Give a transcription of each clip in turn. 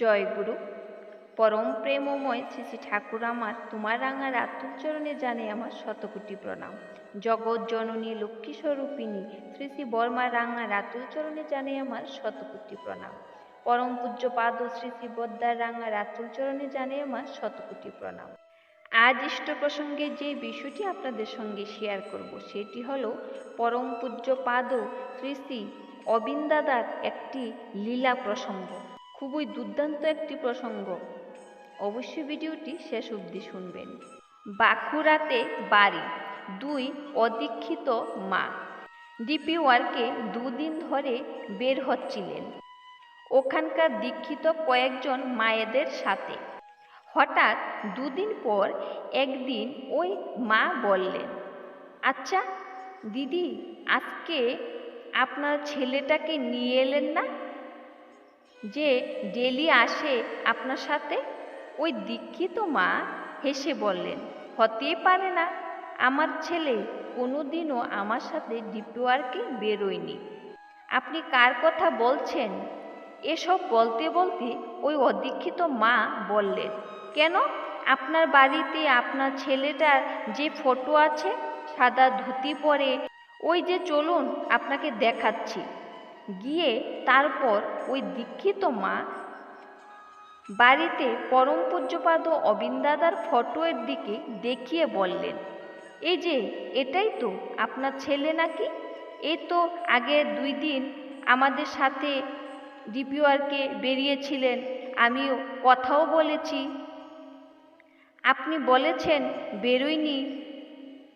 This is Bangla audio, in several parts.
জয় গুরু পরম প্রেমময় শ্রী শ্রী ঠাকুর আমার, তোমার রাঙার আত্মচরণে জানে আমার শতকোটি প্রণাম। জগৎ জননী লক্ষ্মী স্বরূপিণী, শ্রী শ্রী বর্মা রাঙার আতুলচরণে জানে আমার শতকোটি প্রণাম। পরম পূজ্য পাদ শ্রী শ্রী বদ্দার রাঙার আতুলচরণে জানে আমার শতকোটি প্রণাম। আজ ইষ্ট প্রসঙ্গে যে বিষয়টি আপনাদের সঙ্গে শেয়ার করব, সেটি হলো পরম পূজ্য পাদ শ্রী শ্রী অবিন্দাদার একটি লীলা প্রসঙ্গ। খুবই দুর্দান্ত একটি প্রসঙ্গ। অবশ্যই ভিডিওটি শেষ অবধি শুনবেন। বাঁকুড়াতে বাড়ি, দুই অদীক্ষিত মা। ডিপি ওয়ার্কে দুদিন ধরে বের হচ্ছিলেন। ওখানকার দীক্ষিত কয়েকজন মায়েদের সাথে। হঠাৎ দুদিন পর একদিন ওই মা বললেন আচ্ছা দিদি, আজকে আপনার ছেলেটাকে নিয়ে এলেন না? যে ডেলি আসে আপনার সাথে? ওই দীক্ষিত মা হেসে বললেন, হতেই পারে না। আমার ছেলে কোনোদিনও আমার সাথে ডিপিওয়ার্কে বেরোয়নি। আপনি কার কথা বলছেন? এসব বলতে বলতে ওই অদীক্ষিত মা বললেন, কেন? আপনার বাড়িতে আপনার ছেলেটার যে ফটো আছে, সাদা ধুতি পরে, ওই যে চলুন আপনাকে দেখাচ্ছি। গিয়ে তারপর ওই দীক্ষিত মা বাড়িতে পরম পূজ্যপাদ অবিন্দাদার ফটোয়ের দিকে দেখিয়ে বললেন, এই যে, এটাই তো আপনার ছেলে নাকি? এই তো আগে দুই দিন আমাদের সাথে ডিপিওয়ারকে বেরিয়েছিলেন, আমিও কথাও বলেছি। আপনি বলেছেন বেরোয়নি,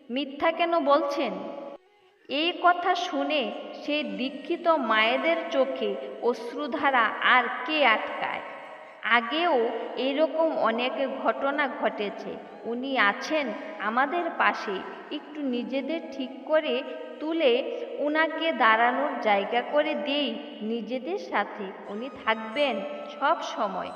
মিথ্যা কেন বলছেন? এই কথা শুনে সেই দীক্ষিত মায়েদের চোখে অশ্রুধারা আর কে আটকায়? আগেও এরকম অনেক ঘটনা ঘটেছে। উনি আছেন আমাদের পাশে, একটু নিজেদের ঠিক করে তুলে উনাকে দাঁড়ানোর জায়গা করে দেই, নিজেদের সাথে উনি থাকবেন সব সময়।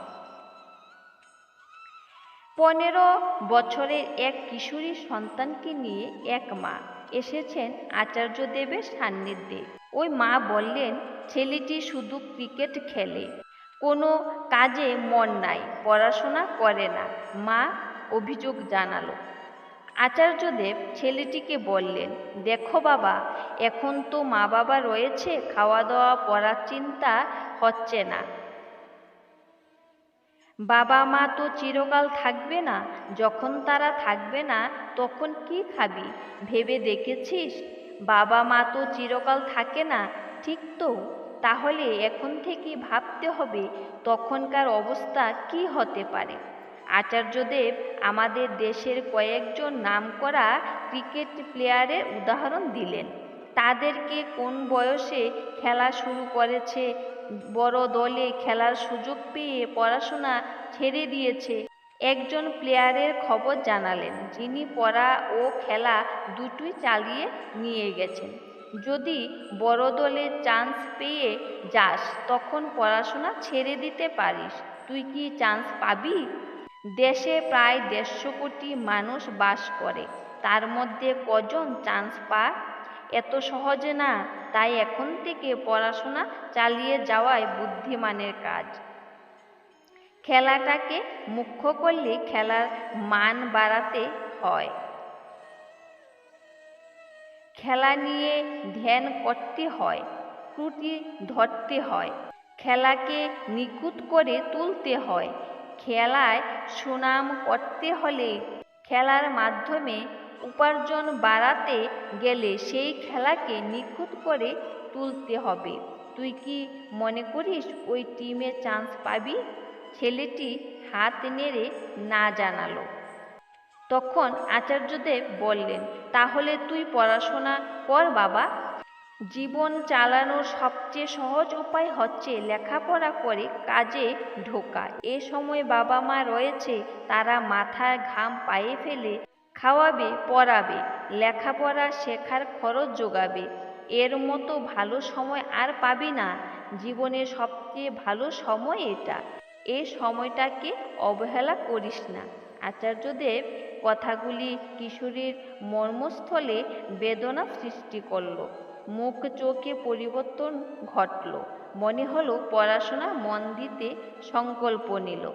পনেরো বছরের এক কিশোরী সন্তানকে নিয়ে এক মা। এসেছেন আচার্যদেবের সান্নিধ্যে। ওই মা বললেন, ছেলেটি শুধু ক্রিকেট খেলে, কোনো কাজে মন নাই, পড়াশোনা করে না। মা অভিযোগ জানালো। আচার্যদেব ছেলেটিকে বললেন, দেখো বাবা, এখন তো মা বাবা রয়েছে খাওয়া দাওয়া পড়ার চিন্তা হচ্ছে না। বাবা মা তো চিরকাল থাকবে না, যখন তারা থাকবে না, তখন কি খাবি? ভেবে দেখেছিস? বাবা মা তো চিরকাল থাকে না, ঠিক তো? তাহলে এখন থেকে ভাবতে হবে, তখনকার অবস্থা কি হতে পারে? আচার্যদেব আমাদের দেশের কয়েকজন নামকরা ক্রিকেট প্লেয়ারের উদাহরণ দিলেন। তাদেরকে কোন বয়সে খেলা শুরু করেছে? বড় দলে খেলার সুযোগ পেয়ে পড়াশোনা ছেড়ে দিয়েছে। একজন প্লেয়ারের খবর জানালেন, যিনি পড়া ও খেলা দুটোই চালিয়ে নিয়ে গেছেন। যদি বড় দলে চান্স পেয়ে যাস, তখন পড়াশোনা ছেড়ে দিতে পারিস। তুই কি চান্স পাবি? দেশে প্রায় দেড়শো কোটি মানুষ বাস করে। তার মধ্যে কজন চান্স পা এত সহজে না, তাই এখন থেকে পড়াশোনা চালিয়ে যাওয়াই বুদ্ধিমানের কাজ। খেলাটাকে মুখ্য করলে খেলার মান বাড়াতে হয়। খেলা নিয়ে ধ্যান করতে হয়, ত্রুটি ধরতে হয়, খেলাকে নিখুঁত করে তুলতে হয়। খেলায় সুনাম করতে হলে খেলার মাধ্যমে উপার্জন বাড়াতে গেলে সেই খেলাকে নিখুঁত করে তুলতে হবে। তুই কি মনে করিস ওই টিমে চান্স পাবি? ছেলেটি হাত নেড়ে না জানালো। তখন আচার্যদেব বললেন, তাহলে তুই পড়াশোনা কর বাবা। জীবন চালানোর সবচেয়ে সহজ উপায় হচ্ছে লেখাপড়া করে কাজে ঢোকা। এ সময় বাবা মা রয়েছে, তারা মাথার ঘাম পায়ে ফেলে খাওয়াবে, পড়াবে, লেখাপড়া শেখার খরচ যোগাবে। এর মতো ভালো সময় আর পাবি না। জীবনের সবচেয়ে ভালো সময় এটা। এই সময়টাকে অবহেলা করিস না। আচার্যদেব কথাগুলি কিশোরীর মর্মস্থলে বেদনা সৃষ্টি করল। মুখ চোখে পরিবর্তন ঘটল। মনে হলো পড়াশোনা মন দিতে সংকল্প নিল।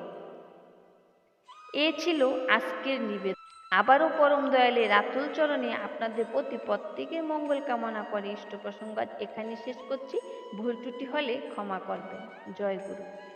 এ ছিল আজকের নিবেদন। আবারও পরম দয়ালে রাতুল চরণে আপনাদের প্রতি প্রত্যেকের মঙ্গল কামনা করে ইষ্ট প্রসঙ্গ এখানে শেষ করছি। ভুল ত্রুটি হলে ক্ষমা করবেন। জয় গুরু।